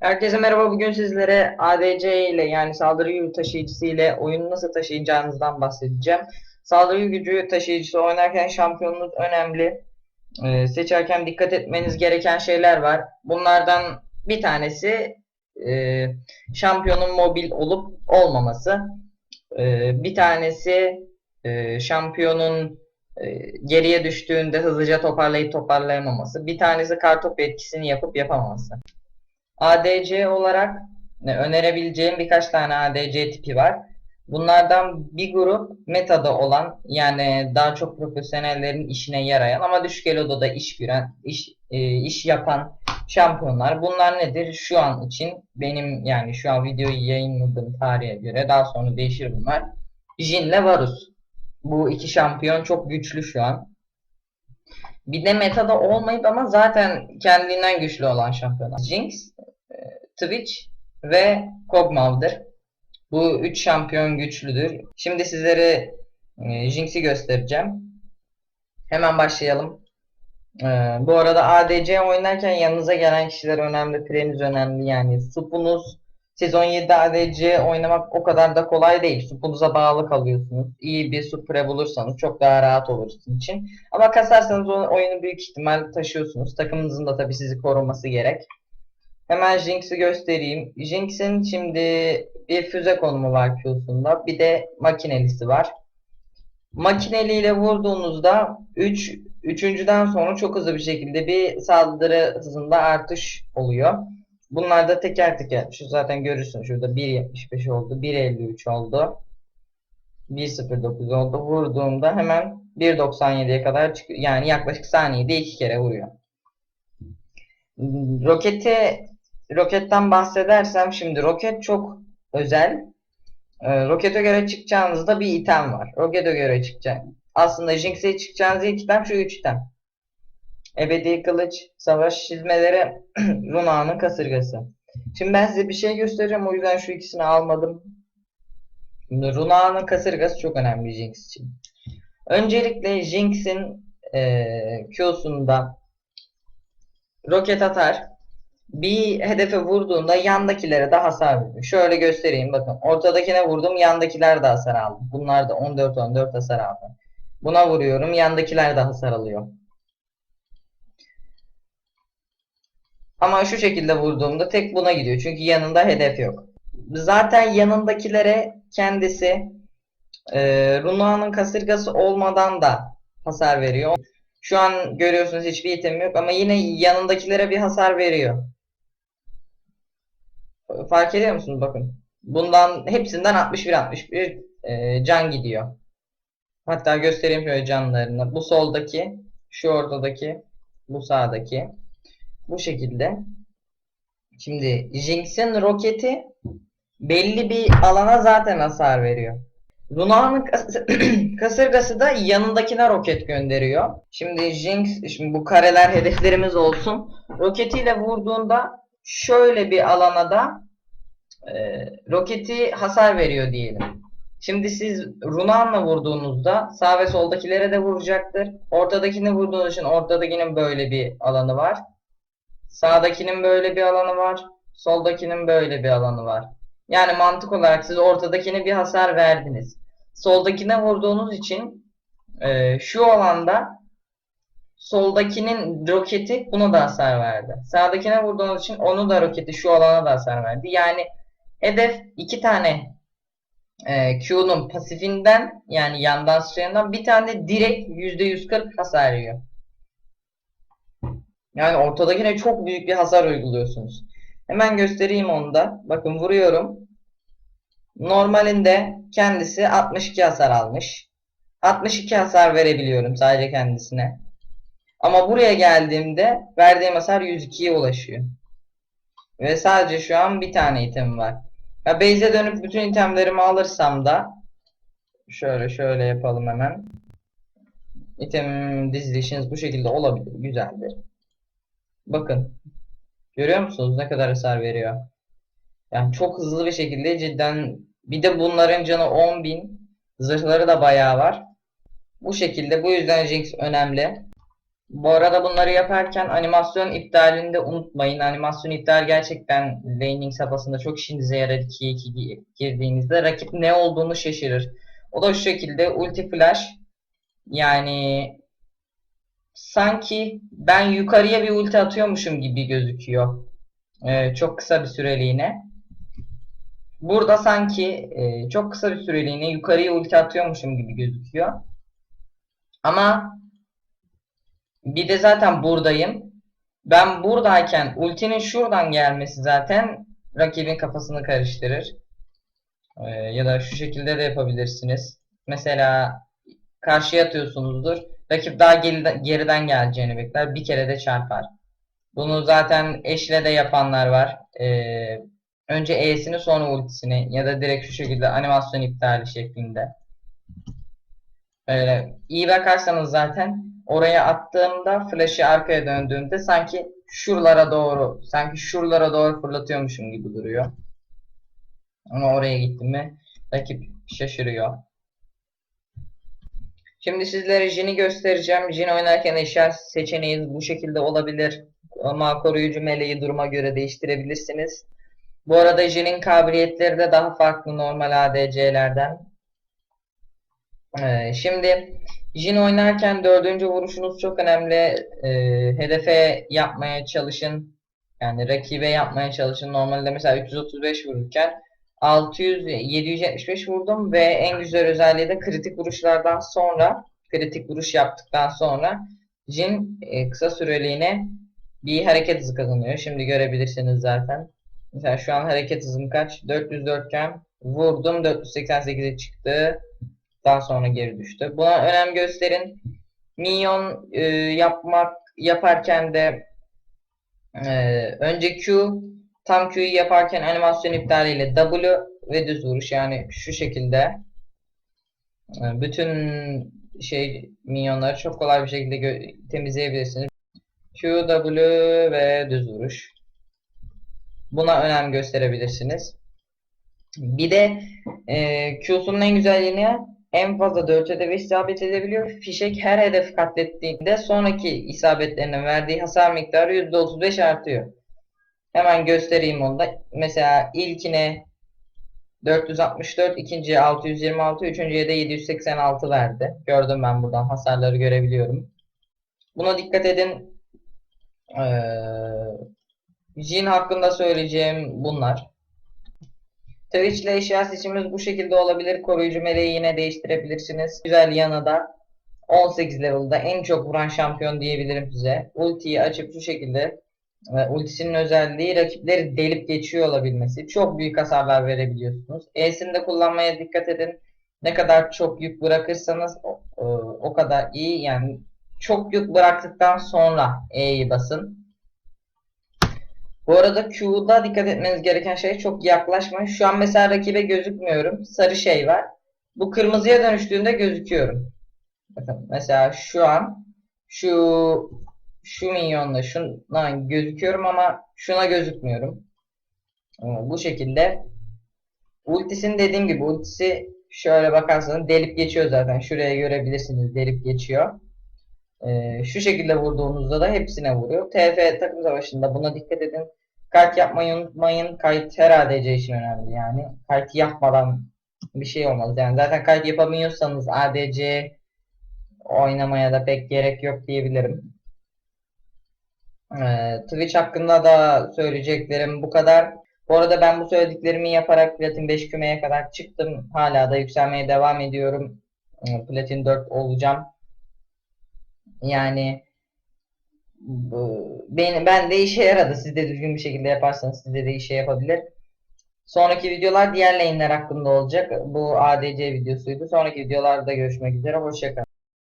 Herkese merhaba. Bugün sizlere ADC ile yani saldırı gücü taşıyıcısı ile oyunu nasıl taşıyacağınızdan bahsedeceğim. Saldırı gücü taşıyıcısı oynarken şampiyonluk önemli. Ee, seçerken dikkat etmeniz gereken şeyler var. Bunlardan bir tanesi e, şampiyonun mobil olup olmaması. Ee, bir tanesi e, şampiyonun e, geriye düştüğünde hızlıca toparlayıp toparlayamaması. Bir tanesi kartopu etkisini yapıp yapamaması. ADC olarak e, önerebileceğim birkaç tane ADC tipi var. Bunlardan bir grup metada olan yani daha çok profesyonellerin işine yarayan ama düşük eloda da iş gören, iş, e, iş yapan şampiyonlar. Bunlar nedir? Şu an için benim yani şu an videoyu yayınladığım tarihe göre daha sonra değişir bunlar. Jin ile Varus. Bu iki şampiyon çok güçlü şu an. Bir de metada olmayıp ama zaten kendinden güçlü olan şampiyonlar. Jinx, e, Twitch ve Kog'Maw'dır. Bu üç şampiyon güçlüdür. Şimdi sizlere e, Jinx'i göstereceğim. Hemen başlayalım. E, bu arada ADC oynarken yanınıza gelen kişiler önemli, pireniz önemli. Yani supunuz, Sezon 7'de ADC oynamak o kadar da kolay değil. Supunuza bağlı kalıyorsunuz. İyi bir supre bulursanız çok daha rahat olur sizin için. Ama kasarsanız oyunu büyük ihtimal taşıyorsunuz. Takımınızın da tabii sizi koruması gerek. Hemen Jinx'i göstereyim. Jinx'in şimdi bir füze konumu var Q'sunda. Bir de makinelisi var. Makineliyle vurduğunuzda 3 üç, üçüncüden sonra çok hızlı bir şekilde bir saldırı hızında artış oluyor. Bunlar da teker teker. Şu zaten görürsün şurada 1.75 oldu. 1.53 oldu. 1.09 oldu. Vurduğumda hemen 1.97'ye kadar çıkıyor. Yani yaklaşık saniyede iki kere vuruyor. Rokete roketten bahsedersem şimdi roket çok özel. Ee, rokete göre çıkacağınızda bir item var. Rokete göre çıkacak. Aslında Jinx'e çıkacağınız ilk item şu üç item. Ebedi kılıç, savaş çizmeleri, Runa'nın kasırgası. Şimdi ben size bir şey göstereceğim. O yüzden şu ikisini almadım. Runa'nın kasırgası çok önemli Jinx için. Öncelikle Jinx'in e, Q'sunda roket atar. Bir hedefe vurduğunda yandakilere de hasar veriyor. Şöyle göstereyim bakın. Ortadakine vurdum yandakiler de hasar aldı. Bunlar da 14-14 hasar aldı. Buna vuruyorum yandakiler de hasar alıyor. Ama şu şekilde vurduğumda tek buna gidiyor. Çünkü yanında hedef yok. Zaten yanındakilere kendisi e, Runa'nın kasırgası olmadan da hasar veriyor. Şu an görüyorsunuz hiçbir item yok ama yine yanındakilere bir hasar veriyor. Fark ediyor musunuz bakın. Bundan hepsinden 61-61 e, can gidiyor. Hatta göstereyim şöyle canlarını. Bu soldaki, şu ortadaki, bu sağdaki. Bu şekilde. Şimdi Jinx'in roketi belli bir alana zaten hasar veriyor. Luna'nın kasırgası da yanındakine roket gönderiyor. Şimdi Jinx, şimdi bu kareler hedeflerimiz olsun. Roketiyle vurduğunda şöyle bir alana da e, roketi hasar veriyor diyelim. Şimdi siz Runan'la vurduğunuzda sağ ve soldakilere de vuracaktır. Ortadakini vurduğunuz için ortadakinin böyle bir alanı var. Sağdakinin böyle bir alanı var. Soldakinin böyle bir alanı var. Yani mantık olarak siz ortadakine bir hasar verdiniz. Soldakine vurduğunuz için e, şu alanda soldakinin roketi buna da hasar verdi. Sağdakine vurduğunuz için onu da roketi şu alana da hasar verdi. Yani hedef iki tane e, Q'nun pasifinden yani yandan sıçrayandan bir tane direkt %140 hasar yiyor. Yani ortadakine çok büyük bir hasar uyguluyorsunuz. Hemen göstereyim onu da. Bakın vuruyorum. Normalinde kendisi 62 hasar almış. 62 hasar verebiliyorum sadece kendisine. Ama buraya geldiğimde verdiğim hasar 102'ye ulaşıyor. Ve sadece şu an bir tane item var. Ya base'e dönüp bütün itemlerimi alırsam da şöyle şöyle yapalım hemen. İtem dizilişiniz bu şekilde olabilir. Güzeldir. Bakın. Görüyor musunuz ne kadar hasar veriyor? Yani çok hızlı bir şekilde cidden bir de bunların canı 10.000 zırhları da bayağı var. Bu şekilde bu yüzden Jinx önemli. Bu arada bunları yaparken animasyon iptalini de unutmayın. Animasyon iptal gerçekten laning safhasında çok işinize yarar 2'ye 2 girdiğinizde. Rakip ne olduğunu şaşırır. O da şu şekilde ulti flash. Yani sanki ben yukarıya bir ulti atıyormuşum gibi gözüküyor. Ee, çok kısa bir süreliğine. Burada sanki e, çok kısa bir süreliğine yukarıya ulti atıyormuşum gibi gözüküyor. Ama bir de zaten buradayım. Ben buradayken ultinin şuradan gelmesi zaten rakibin kafasını karıştırır. Ee, ya da şu şekilde de yapabilirsiniz. Mesela karşıya atıyorsunuzdur. Rakip daha geriden, geleceğini bekler. Bir kere de çarpar. Bunu zaten eşle de yapanlar var. Ee, önce E'sini sonra ultisini ya da direkt şu şekilde animasyon iptali şeklinde. Öyle. İyi bakarsanız zaten oraya attığımda flash'ı arkaya döndüğümde sanki şuralara doğru sanki şuralara doğru fırlatıyormuşum gibi duruyor. Ama oraya gittim mi rakip şaşırıyor. Şimdi sizlere Jin'i göstereceğim. Jin oynarken eşya seçeneğiniz bu şekilde olabilir. Ama koruyucu meleği duruma göre değiştirebilirsiniz. Bu arada Jin'in kabiliyetleri de daha farklı normal ADC'lerden. Ee, şimdi Jin oynarken dördüncü vuruşunuz çok önemli. Ee, hedefe yapmaya çalışın. Yani rakibe yapmaya çalışın. Normalde mesela 335 vururken 600 775 vurdum ve en güzel özelliği de kritik vuruşlardan sonra kritik vuruş yaptıktan sonra Jin e, kısa süreliğine bir hareket hızı kazanıyor. Şimdi görebilirsiniz zaten. Mesela şu an hareket hızım kaç? 404 iken vurdum 488'e çıktı. Daha sonra geri düştü. Buna önem gösterin. Minyon e, yapmak yaparken de e, önce Q tam Q'yu yaparken animasyon iptaliyle W ve düz vuruş yani şu şekilde e, bütün şey minyonları çok kolay bir şekilde temizleyebilirsiniz. Q, W ve düz vuruş. Buna önem gösterebilirsiniz. Bir de e, Q'sunun en güzelliğini en fazla 4 hedefe isabet edebiliyor. Fişek her hedef katlettiğinde sonraki isabetlerine verdiği hasar miktarı %35 artıyor. Hemen göstereyim onu da. Mesela ilkine 464, ikinciye 626, üçüncüye de 786 verdi. Gördüm ben buradan hasarları görebiliyorum. Buna dikkat edin. Ee, Jin hakkında söyleyeceğim bunlar. Twitch ile eşya seçimimiz bu şekilde olabilir. Koruyucu meleği yine değiştirebilirsiniz. Güzel yanı da 18 level'da en çok vuran şampiyon diyebilirim size. Ultiyi açıp şu şekilde e, ultisinin özelliği rakipleri delip geçiyor olabilmesi. Çok büyük hasarlar verebiliyorsunuz. E'sini de kullanmaya dikkat edin. Ne kadar çok yük bırakırsanız o, o, o kadar iyi. Yani çok yük bıraktıktan sonra E'yi basın. Bu arada Q'da dikkat etmeniz gereken şey çok yaklaşmayın. Şu an mesela rakibe gözükmüyorum. Sarı şey var. Bu kırmızıya dönüştüğünde gözüküyorum. Mesela şu an şu şu minyonla şuna gözüküyorum ama şuna gözükmüyorum. Bu şekilde ultisini dediğim gibi ultisi şöyle bakarsanız delip geçiyor zaten. Şuraya görebilirsiniz delip geçiyor. Ee, şu şekilde vurduğunuzda da hepsine vuruyor. TF takım savaşında buna dikkat edin. Kayıt yapmayı unutmayın. Kayıt her ADC için önemli yani. Kayıt yapmadan bir şey olmaz. Yani zaten kayıt yapamıyorsanız ADC oynamaya da pek gerek yok diyebilirim. Ee, Twitch hakkında da söyleyeceklerim bu kadar. Bu arada ben bu söylediklerimi yaparak Platin 5 kümeye kadar çıktım. Hala da yükselmeye devam ediyorum. Ee, Platin 4 olacağım. Yani ben, ben de işe yaradı. Siz de düzgün bir şekilde yaparsanız size de işe yapabilir. Sonraki videolar diğer lane'ler hakkında olacak. Bu ADC videosuydu. Sonraki videolarda görüşmek üzere. Hoşçakalın.